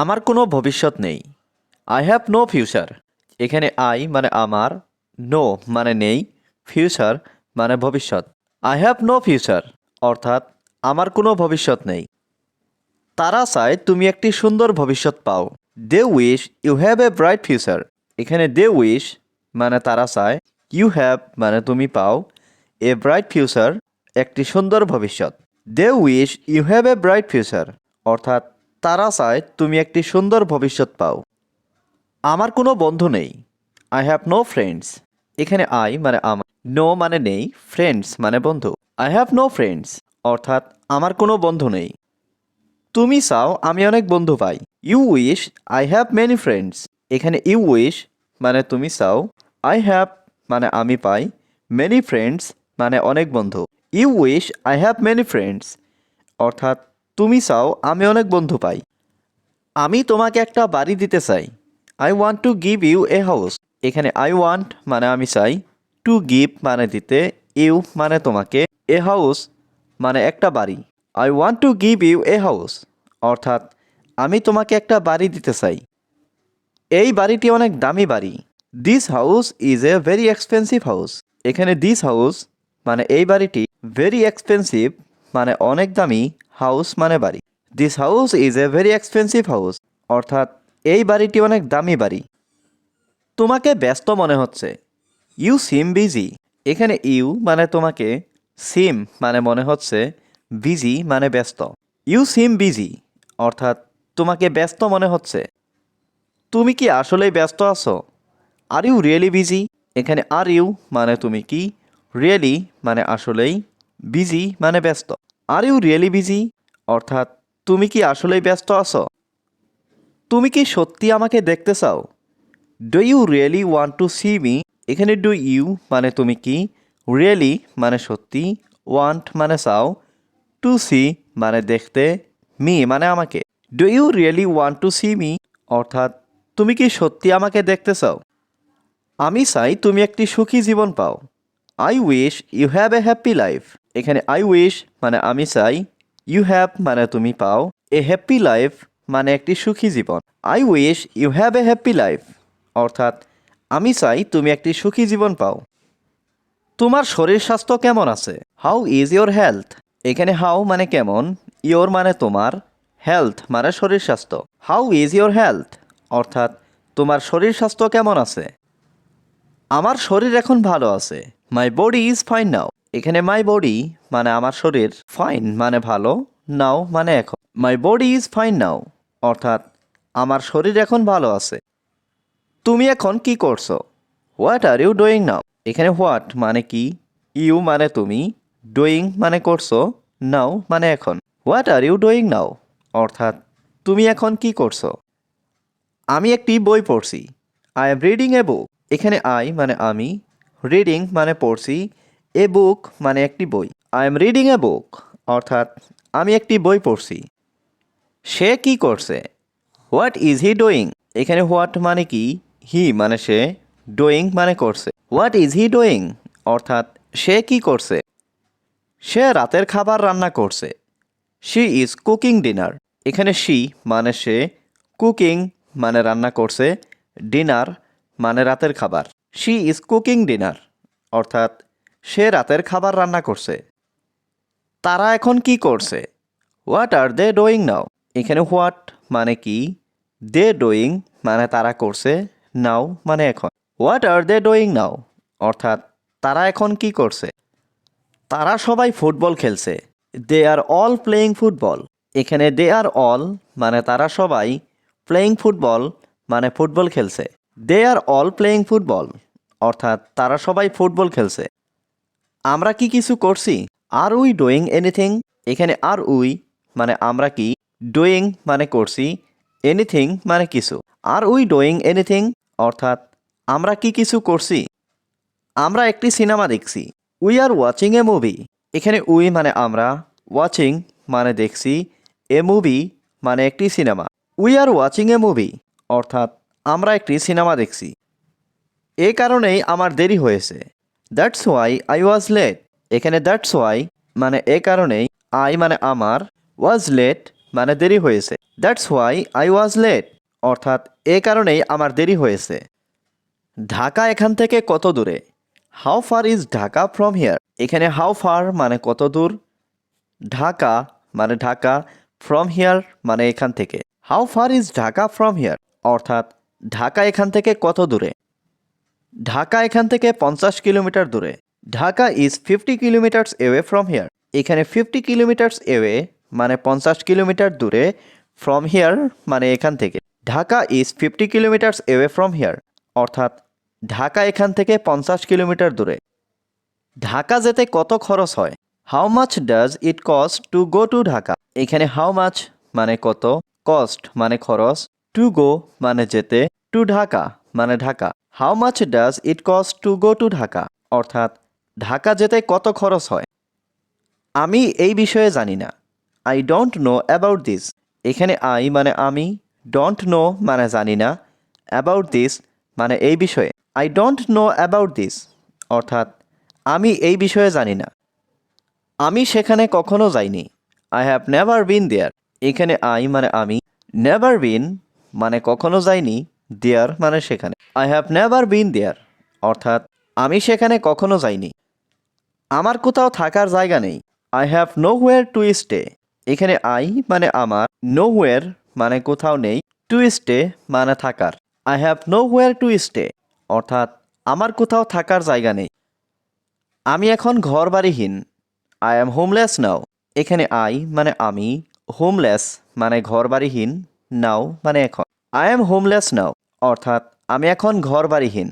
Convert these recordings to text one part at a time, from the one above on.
আমার কোনো ভবিষ্যৎ নেই। আই হ্যাভ নো ফিউচার এখানে আই মানে আমার নো মানে নেই ফিউচার মানে ভবিষ্যৎ। আই হ্যাভ নো ফিউচার অর্থাৎ আমার কোনো ভবিষ্যৎ নেই। তারা চায় তুমি একটি সুন্দর ভবিষ্যৎ পাও। They wish you have a bright future এখানে দে উইশ মানে তারা চায় ইউ হ্যাভ মানে তুমি পাও এ ব্রাইট ফিউচার একটি সুন্দর ভবিষ্যৎ। They wish you have a bright future অর্থাৎ তারা চায় তুমি একটি সুন্দর ভবিষ্যৎ পাও। আমার কোনো বন্ধু নেই। আই হ্যাভ নো ফ্রেন্ডস এখানে আই মানে আমার। নো মানে নেই। ফ্রেন্ডস মানে বন্ধু। আই হ্যাভ নো ফ্রেন্ডস অর্থাৎ আমার কোনো বন্ধু নেই। তুমি চাও আমি অনেক বন্ধু পাই। You wish I have many friends এখানে ইউ উইশ মানে তুমি চাও। আই হ্যাভ মানে আমি পাই। মেনি ফ্রেন্ডস মানে অনেক বন্ধু। You wish I have many friends অর্থাৎ তুমি চাও আমি অনেক বন্ধু পাই। আমি তোমাকে একটা বাড়ি দিতে চাই। I want to give you a house এখানে আই ওয়ান্ট মানে আমি চাই। টু গিভ মানে দিতে ইউ মানে তোমাকে এ হাউস মানে একটা বাড়ি। I want to give you a house অর্থাৎ, আমি তোমাকে একটা বাড়ি দিতে চাই। এই বাড়িটি অনেক দামি বাড়ি। This house is a very expensive house এখানে দিস হাউস মানে এই বাড়িটি ভেরি এক্সপেন্সিভ মানে অনেক দামি। হাউস মানে বাড়ি। This house is a very expensive house অর্থাৎ, এই বাড়িটি অনেক দামি বাড়ি। তোমাকে ব্যস্ত মনে হচ্ছে। ইউ সিম বিজি এখানে ইউ মানে তোমাকে সিম মানে মনে হচ্ছে বিজি মানে ব্যস্ত। ইউ সিম বিজি অর্থাৎ, তোমাকে ব্যস্ত মনে হচ্ছে। তুমি কি আসলেই ব্যস্ত আছো? আর ইউ রিয়েলি বিজি এখানে আর ইউ মানে তুমি কি? রিয়েলি মানে আসলেই বিজি মানে ব্যস্ত। আর ইউ রিয়েলি বিজি অর্থাৎ, তুমি কি আসলেই ব্যস্ত আছো? তুমি কি সত্যি আমাকে দেখতে চাও? Do you really want to see me এখানে ডু ইউ মানে তুমি কি? রিয়েলি মানে সত্যি? ওয়ান্ট মানে চাও? টু সি মানে দেখতে? মি মানে আমাকে? Do you really want to see me অর্থাৎ, তুমি কি সত্যি আমাকে দেখতে চাও? আমি চাই তুমি একটি সুখী জীবন পাও। I wish you have a happy life এখানে আই উইশ মানে আমি চাই ইউ হ্যাভ মানে তুমি পাও। এ হ্যাপি লাইফ মানে একটি সুখী জীবন। I wish you have a happy life অর্থাৎ আমি চাই তুমি একটি সুখী জীবন পাও। তোমার শরীর স্বাস্থ্য কেমন আছে? হাউ ইজ ইয়োর হেলথ এখানে হাউ মানে কেমন? ইয়োর মানে তোমার। হেলথ মানে শরীর স্বাস্থ্য। হাউ ইজ ইয়োর হেলথ অর্থাৎ তোমার শরীর স্বাস্থ্য কেমন আছে? আমার শরীর এখন ভালো আছে। My body is fine now এখানে মাই বডি মানে আমার শরীর ফাইন মানে ভালো নাও মানে এখন। My body is fine now অর্থাৎ আমার শরীর এখন ভালো আছে। তুমি এখন কি করছ? What are you doing now এখানে হোয়াট মানে কি? ইউ মানে তুমি। ডুইং মানে করছ। নাও মানে এখন। What are you doing now অর্থাৎ তুমি এখন কি করছ? আমি একটি বই পড়ছি। I am reading a book এখানে আই মানে আমি রিডিং মানে পড়ছি এ বুক মানে একটি বই। I am reading a book অর্থাৎ আমি একটি বই পড়ছি। সে কি করছে? হোয়াট ইজ হি ডুইং এখানে হোয়াট মানে কি? হি মানে সে ডুইং মানে করছে। হোয়াট ইজ হি ডুইং অর্থাৎ সে কি করছে? সে রাতের খাবার রান্না করছে। শি ইজ কুকিং ডিনার এখানে শি মানে সে কুকিং মানে রান্না করছে ডিনার মানে রাতের খাবার। শি ইজ কুকিং ডিনার অর্থাৎ সে রাতের খাবার রান্না করছে। তারা এখন কি করছে? হোয়াট আর দে ডোয়িং নাও এখানে হোয়াট মানে কি? দে ডোয়িং মানে তারা করছে নাও মানে এখন। হোয়াট আর দে ডোয়িং নাও অর্থাৎ তারা এখন কি করছে? তারা সবাই ফুটবল খেলছে। They are all playing football এখানে দে আর অল মানে তারা সবাই প্লেয়িং ফুটবল মানে ফুটবল খেলছে। They are all playing football অর্থাৎ তারা সবাই ফুটবল খেলছে। আমরা কি কিছু করছি? Are we doing anything? এখানে আর উই মানে আমরা কি? ডুইং মানে করছি, এনিথিং মানে কিছু। Are we doing anything? অর্থাৎ আমরা কি কিছু করছি? আমরা একটি সিনেমা দেখছি। We are watching a movie. এখানে উই মানে আমরা, ওয়াচিং মানে দেখছি, এ মুভি মানে একটি cinema. We are watching a movie. অর্থাৎ আমরা একটি সিনেমা দেখছি। এ কারণেই আমার দেরি হয়েছে। That's why I was late এখানে দ্যাটস ওয়াই মানে এ কারণেই আই মানে আমার ওয়াজ লেট মানে দেরি হয়েছে। That's why I was late অর্থাৎ এ কারণেই আমার দেরি হয়েছে। ঢাকা এখান থেকে কত দূরে? How far is Dhaka from here এখানে হাউ ফার মানে কত দূর? ঢাকা মানে ঢাকা ফ্রম হিয়ার মানে এখান থেকে। How far is Dhaka from here অর্থাৎ ঢাকা এখান থেকে কত দূরে? ঢাকা এখান থেকে পঞ্চাশ কিলোমিটার দূরে। Dhaka is fifty kilometres away from here এখানে ফিফটি কিলোমিটার্স এওয়ে মানে পঞ্চাশ কিলোমিটার দূরে ফ্রম হিয়ার মানে এখান থেকে। Dhaka is fifty kilometres away from here অর্থাৎ ঢাকা এখান থেকে পঞ্চাশ কিলোমিটার দূরে। ঢাকা যেতে কত খরচ হয়? How much does it cost to go to Dhaka? এখানে হাউ মাচ মানে কত? কস্ট মানে খরচ। টু গো মানে যেতে। টু ঢাকা মানে Dhaka. How much does it cost to go to Dhaka অর্থাৎ ঢাকা যেতে কত খরচ হয়? আমি এই বিষয়ে জানি না। I don't know about this এখানে আই মানে আমি ডোন্ট নো মানে জানি না। অ্যাবাউট দিস মানে এই বিষয়ে। I don't know about this অর্থাৎ, আমি এই বিষয়ে জানি না। আমি সেখানে কখনো যাইনি। I have never been there এখানে আই মানে আমি নেভার বিন মানে কখনো যাইনি। দেয়ার মানে সেখানে। I have never been there অর্থাৎ, আমি সেখানে কখনো যাইনি। আমার কোথাও থাকার জায়গা নেই। I have nowhere to stay এখানে আই মানে আমার নো হোয়ার মানে কোথাও নেই। টু স্টে মানে থাকার। I have no where to stay অর্থাৎ, আমার কোথাও থাকার জায়গা নেই। আমি এখন ঘর বাড়িহীন আই এম হোমলেস নাও এখানে আই মানে আমি হোমলেস মানে ঘর বাড়িহীন নাও মানে এখন। আই এম হোমলেস নাও অর্থাৎ আমি এখন ঘর বাড়িহীন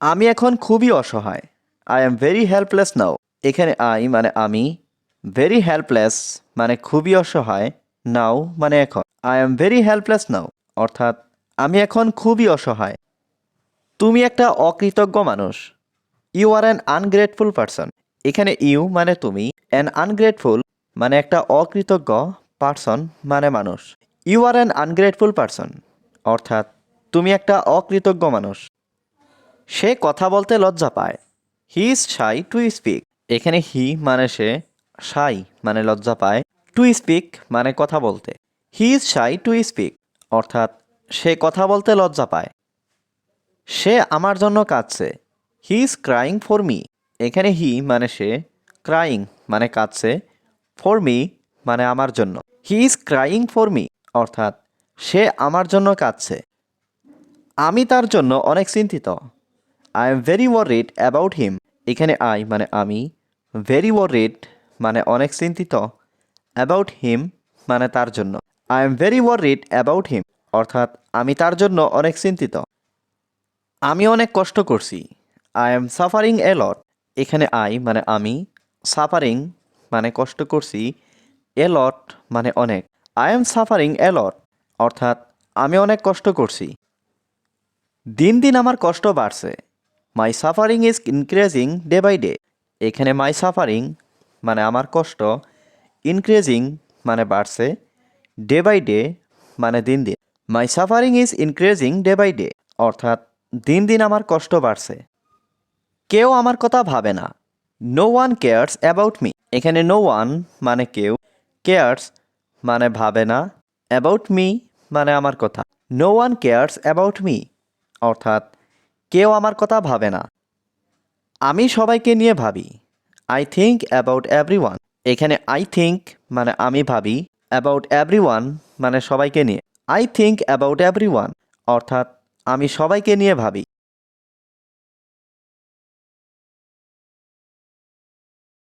আমি এখন খুবই অসহায়। I am very helpless now এখানে আই মানে আমি। ভেরি হেল্পলেস মানে খুবই অসহায়। নাও মানে এখন। I am very helpless now অর্থাৎ, আমি এখন খুবই অসহায়। তুমি একটা অকৃতজ্ঞ মানুষ। You are an ungrateful person এখানে ইউ মানে তুমি। অ্যান আনগ্রেটফুল মানে একটা অকৃতজ্ঞ পারসন মানে মানুষ। You are an ungrateful person অর্থাৎ তুমি একটা অকৃতজ্ঞ মানুষ। সে কথা বলতে লজ্জা পায়। He is shy to speak এখানে হি মানে সে শাই মানে লজ্জা পায়। টু স্পিক মানে কথা বলতে। He is shy to speak অর্থাৎ সে কথা বলতে লজ্জা পায়। সে আমার জন্য কাঁদছে। He is crying for me এখানে হি মানে সে ক্রাইং মানে কাঁদছে। ফর মি মানে আমার জন্য। He is crying for me অর্থাৎ সে আমার জন্য কাঁদছে। আমি তার জন্য অনেক চিন্তিত। I am very worried about him এখানে আই মানে আমি। ভেরি ওয়ারিড মানে অনেক চিন্তিত। অ্যাবাউট হিম মানে তার জন্য। I am very worried about him অর্থাৎ আমি তার জন্য অনেক চিন্তিত। আমি অনেক কষ্ট করছি। I am suffering a lot এখানে আই মানে আমি। সাফারিং মানে কষ্ট করছি। এ লট মানে অনেক। I am suffering a lot অর্থাৎ আমি অনেক কষ্ট করছি। দিন দিন আমার কষ্ট বাড়ছে। My suffering is increasing day by day এখানে মাই সাফারিং মানে আমার কষ্ট ইনক্রিজিং মানে বাড়ছে ডে বাই ডে মানে দিন দিন। My suffering is increasing day by day অর্থাৎ দিন দিন আমার কষ্ট বাড়ছে। কেউ আমার কথা ভাবে না। No one cares about me এখানে নো ওয়ান মানে কেউ কেয়ার্স মানে ভাবে না। অ্যাবাউট মি মানে আমার কথা। No one cares about me অর্থাৎ কেউ আমার কথা ভাবে না। আমি সবাইকে নিয়ে ভাবি। I think about everyone এখানে আই থিঙ্ক মানে আমি ভাবি। অ্যাবাউট এভরি ওয়ান মানে সবাইকে নিয়ে। I think about everyone অর্থাৎ আমি সবাইকে নিয়ে ভাবি।